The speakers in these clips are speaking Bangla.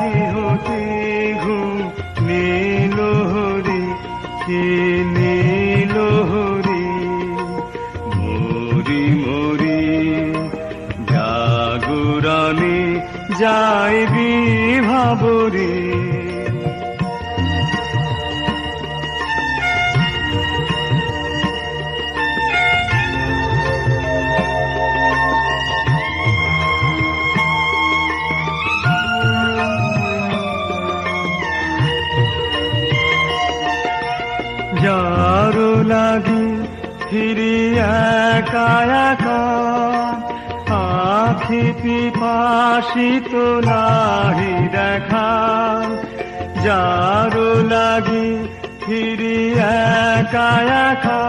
বাঁধি হতে ঘুম নীল হরি কে নীল যাইবি ভাবরী। যারো লাগি, ফিরি একা একা। আখি পিপাসিত নাহি দেখা। যারো লাগি, ফিরি একা একা।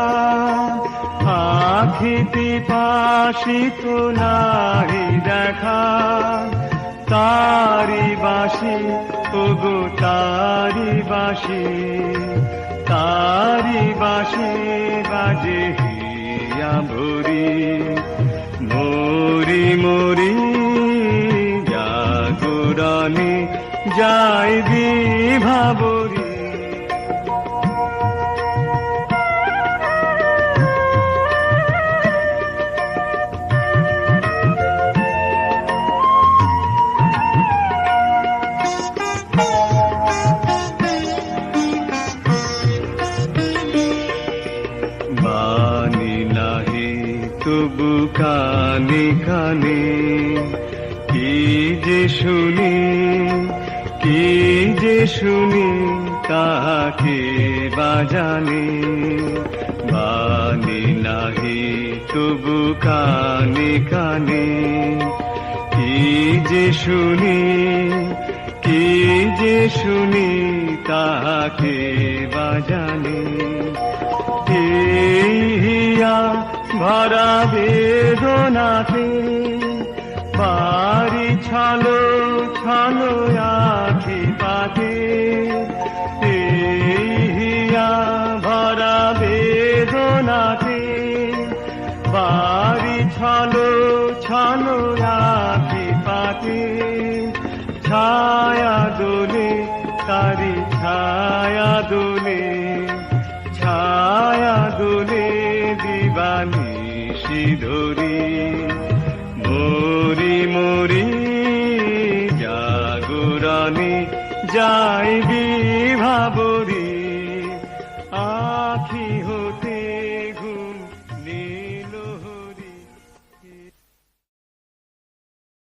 আখি পিপাসিত নাহি দেখা। তারি বাসি ওগো বাসি তারি বাসে বাজে হিয়া ভরি। মরি মরি জাগরণে যাইবি ভাবরি তবু কানে কানে, কি যে শুনি, কি যে শুনি তাহাকে বাজানে বানি নাহি, তবু কানে কানে, কি যে শুনি, কি যে শুনি তাহাকে বাজানে ভরা বেদনাতে বাড়ি ছালো ছালো আখি পাতে ভরা বেদনাতে বাড়ি ছালো ছালো আখি সিধরি মরি মরি জাগরণী যাইবি ভাবরি।